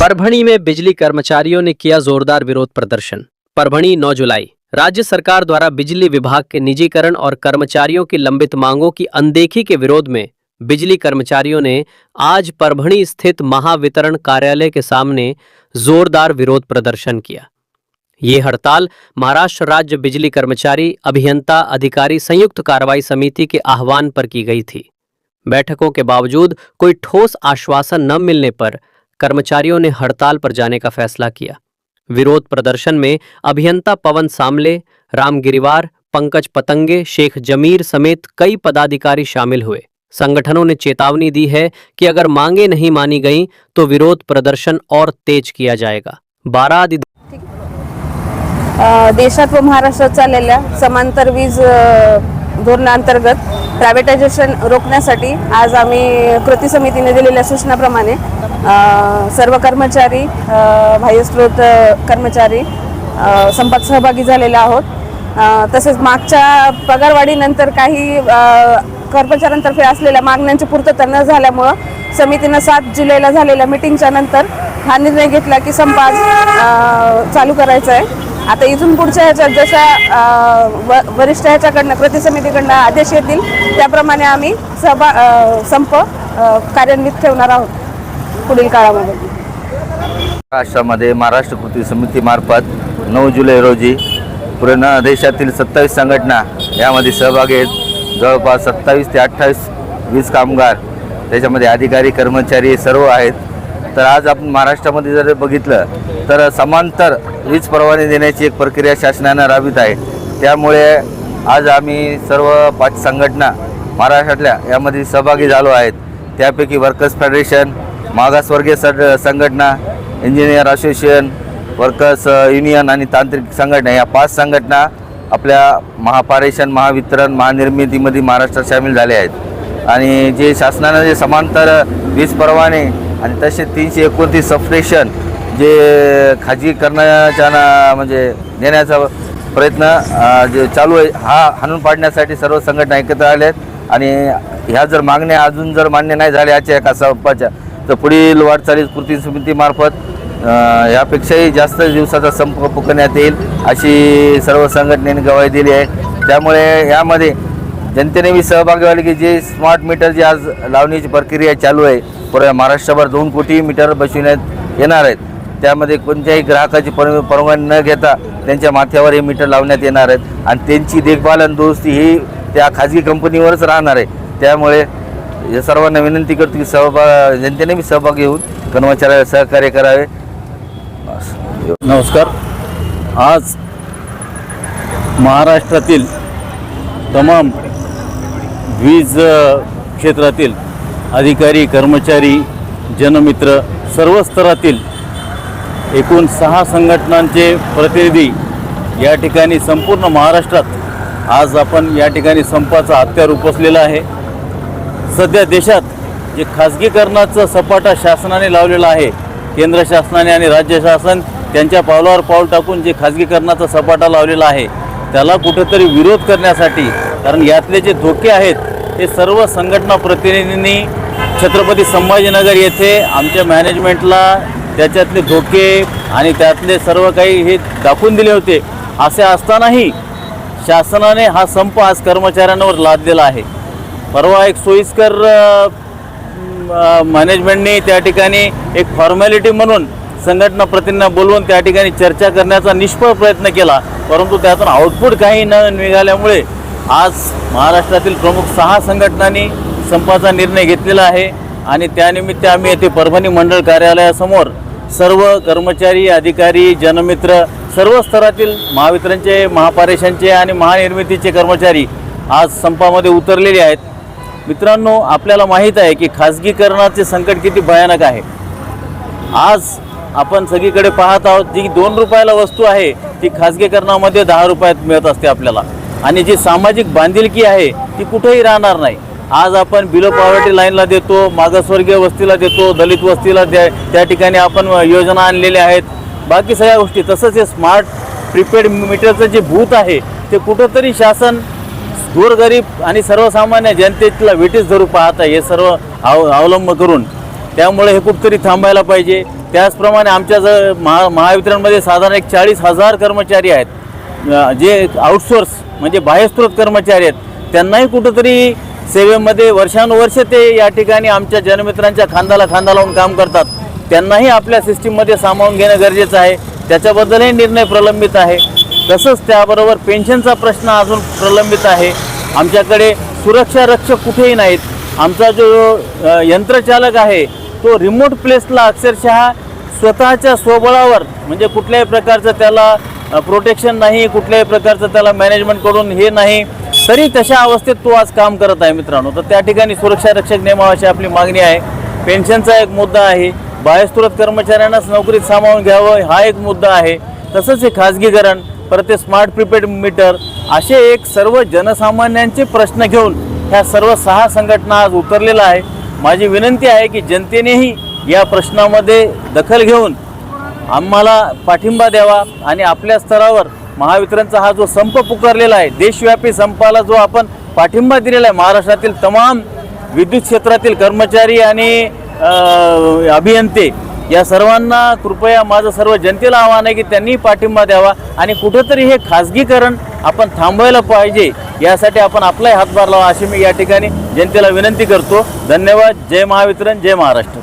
परभणी में बिजली कर्मचारियों ने किया जोरदार विरोध प्रदर्शन। परभणी 9 जुलाई। राज्य सरकार द्वारा बिजली विभाग के निजीकरण और कर्मचारियों की लंबित मांगों की अनदेखी के विरोध में बिजली कर्मचारियों ने आज परभणी स्थित महावितरण कार्यालय के सामने जोरदार विरोध प्रदर्शन किया। ये हड़ताल महाराष्ट्र राज्य बिजली कर्मचारी अभियंता अधिकारी संयुक्त कार्रवाई समिति के आह्वान पर की गई थी। बैठकों के बावजूद कोई ठोस आश्वासन न मिलने पर कर्मचारियों ने हड़ताल पर जाने का फैसला किया। विरोध प्रदर्शन में अभियंता पवन सामले राम गिरिवार, पंकज पतंगे, शेख जमीर समेत कई पदाधिकारी शामिल हुए। संगठनों ने चेतावनी दी है कि अगर मांगे नहीं मानी गईं तो विरोध प्रदर्शन और तेज किया जाएगा। बारह देशात व महाराष्ट्रात समांतर वीज धोरणांतर्गत प्रायव्हेटायझेशन रोखण्यासाठी आज आम्ही कृती समितीने दिलेल्या सूचनाप्रमाणे सर्व कर्मचारी बाह्यस्रोत कर्मचारी संपात सहभागी झालेले आहोत. तसेच मागच्या पगारवाढीनंतर काही कर्मचाऱ्यांतर्फे असलेल्या मागण्यांची पूर्तता न झाल्यामुळं समितीनं सात जुलैला झालेल्या मिटिंगच्या नंतर हा निर्णय घेतला की संप चालू करायचा आहे आता इथून पुढच्या ह्याच्यात जशा व- वरिष्ठ ह्याच्याकडनं कृती समितीकडनं आदेश येतील त्याप्रमाणे आम्ही सभा संप कार्यान्वित ठेवणार आहोत पुढील काळामध्ये. महाराष्ट्रामध्ये महाराष्ट्र कृती समितीमार्फत नऊ जुलै रोजी पूर्ण देशातील सत्तावीस संघटना यामध्ये सहभागी आहेत. जवळपास सत्तावीस ते अठ्ठावीस वीज कामगार त्याच्यामध्ये अधिकारी कर्मचारी सर्व आहेत. तर आज आपण महाराष्ट्रामध्ये जर बघितलं तर समांतर वीज परवाने देण्याची एक प्रक्रिया शासनानं राबवित आहे. त्यामुळे आज आम्ही सर्व पाच संघटना महाराष्ट्रातल्या यामध्ये सहभागी झालो आहेत. त्यापैकी वर्कर्स फेडरेशन मागासवर्गीय संघटना इंजिनियर असोसिएशन वर्कर्स युनियन आणि तांत्रिक संघटना या पाच संघटना आपल्या महापारेषण महावितरण महानिर्मितीमध्ये महाराष्ट्रात सामील झाले आहेत. आणि जे शासनानं जे समांतर वीज परवाने आणि तसे तीनशे एकोणतीस सबस्टेशन जे खाजगीकरणाच्या ना म्हणजे देण्याचा प्रयत्न जे चालू आहे हा हाणून पाडण्यासाठी सर्व संघटना एकत्र आल्या आहेत आणि ह्या जर मागण्या अजून जर मान्य नाही झाल्या याच्या एका संपाच्या तर पुढील वाटचाली कृती समितीमार्फत यापेक्षाही जास्त दिवसाचा संप पुकारण्यात येईल अशी सर्व संघटनेने गवाही दिली आहे. त्यामुळे यामध्ये जनतेने मी सहभागी व्हायला की जे स्मार्ट मीटर जे आज लावण्याची प्रक्रिया चालू आहे पुऱ्या महाराष्ट्रभर दोन कोटी मीटर बसविण्यात येणार आहेत. त्यामध्ये कोणत्याही ग्राहकाची पर परवानगी न घेता त्यांच्या माथ्यावर हे मीटर लावण्यात येणार आहेत. आणि त्यांची देखभाल आणि दुरुस्ती ही त्या खाजगी कंपनीवरच राहणार आहे. त्यामुळे या सर्वांना विनंती करतो की सहभाग जनतेने मी सहभाग घेऊन कर्मचाऱ्याला सहकार्य करावे. नमस्कार. आज महाराष्ट्रातील तमाम वीज क्षेत्रातील अधिकारी कर्मचारी जनमित्र सर्व स्तरातील एकूण सहा संघटनांचे प्रतिनिधी या ठिकाणी संपूर्ण महाराष्ट्रात आज आपण या ठिकाणी संपाचा हत्यार उपसलेला आहे. सध्या देशात जे खाजगीकरणाचं सपाटा शासनाने लावलेला आहे केंद्र शासनाने आणि राज्य शासन त्यांच्या पावलावर पाऊल टाकून जे खाजगीकरणाचा सपाटा लावलेला आहे त्याला कुठेतरी विरोध करण्यासाठी कारण यातले जे धोके आहेत हे सर्व संघटना प्रतिनिधींनी छत्रपती संभाजीनगर येथे आमच्या मॅनेजमेंटला त्याच्यातले धोके आणि त्यातले सर्व काही हे दाखवून दिले होते. असे असतानाही शासनाने हा संप आज कर्मचाऱ्यांवर लादलेला आहे. परवा एक सोयीस्कर मॅनेजमेंटने त्या ठिकाणी एक फॉर्मॅलिटी म्हणून संघटना प्रतिनिधींना बोलवून त्या ठिकाणी चर्चा करण्याचा निष्फळ प्रयत्न केला. परंतु त्यातून आउटपुट काही न निघाल्यामुळे आज महाराष्ट्रातील प्रमुख सहा संघटनांनी संपाचा निर्णय घेतलेला आहे आणि त्यानिमित्त आम्ही येथे परभणी मंडळ कार्यालयासमोर सर्व कर्मचारी अधिकारी जनमित्र सर्व स्तरातील महावितरणचे महापारेषणचे आणि महानिर्मितीचे कर्मचारी आज संपामध्ये उतरलेले आहेत. मित्रांनो आपल्याला माहीत आहे की खाजगीकरणाचे संकट किती भयानक आहे. आज आपण सगळीकडे पाहत आहोत जी दोन रुपयाला वस्तू आहे ती खाजगीकरणामध्ये दहा रुपयात मिळत असते आपल्याला. आणि जी सामाजिक बांधिलकी आहे ती कुठेही राहणार नाही. आज आपण बिलो पॉवर्टी लाईनला देतो मागासवर्गीय वस्तीला देतो दलित वस्तीला द्या त्या ठिकाणी आपण योजना आणलेल्या आहेत. बाकी सगळ्या गोष्टी तसंच हे स्मार्ट प्रीपेड मीटरचं जे भूत आहे ते कुठंतरी शासन गोरगरीब आणि सर्वसामान्य जनतेला वेटीस धरू पाहत आहे हे सर्व अव अवलंब करून. त्यामुळे हे कुठतरी थांबायला पाहिजे. त्याचप्रमाणे आमच्या ज महा महावितरणमध्ये साधारण एक चाळीस हजार कर्मचारी आहेत. जे आउटसोर्स म्हणजे बाह्यस्त्रोत कर्मचारी आहेत त्यांनाही कुठंतरी सेवेमध्ये वर्षानुवर्ष ते या ठिकाणी आमच्या जनमित्रांच्या खांदाला खांदा लावून काम करतात. त्यांनाही आपल्या सिस्टीममध्ये सामावून घेणं गरजेचं आहे. त्याच्याबद्दलही निर्णय प्रलंबित आहे. तसंच त्याबरोबर पेन्शनचा प्रश्न अजून प्रलंबित आहे. आमच्याकडे सुरक्षा रक्षक कुठेही नाहीत. आमचा जो यंत्रचालक आहे तो रिमोट प्लेसला अक्षरशः स्वतःच्या स्वबळावर म्हणजे कुठल्याही प्रकारचं त्याला प्रोटेक्शन नाही कुठल्याही प्रकारचं त्याला मॅनेजमेंटकडून हे नाही. तरी तशा अवस्थेत तो आज काम करत आहे मित्रांनो. तर त्या ठिकाणी सुरक्षा रक्षक नियमावाची आपली मागणी आहे. पेन्शनचा एक मुद्दा आहे. बाह्यस्त्रोत कर्मचाऱ्यांनाच नोकरीत सामावून घ्यावं हा एक मुद्दा आहे. तसंच हे खाजगीकरण परत ते स्मार्ट प्रीपेड मीटर असे एक सर्व जनसामान्यांचे प्रश्न घेऊन ह्या सर्व सहा संघटना आज उतरलेल्या आहे माझी विनंती आहे की जनतेनेही या प्रश्नामध्ये दखल घेऊन आम्हाला पाठिंबा द्यावा आणि आपल्या स्तरावर महावितरणचा हा जो संप पुकारलेला आहे देशव्यापी संपाला जो आपण पाठिंबा दिलेला आहे महाराष्ट्रातील तमाम विद्युत क्षेत्रातील कर्मचारी आणि अभियंते या सर्वांना कृपया माझं सर्व जनतेला आव्हान आहे की त्यांनी पाठिंबा द्यावा आणि कुठंतरी हे खाजगीकरण आपण थांबवायला पाहिजे यासाठी आपण आपलाही हातभार लावा अशी मी या ठिकाणी जनतेला विनंती करतो. धन्यवाद. जय महावितरण जय महाराष्ट्र.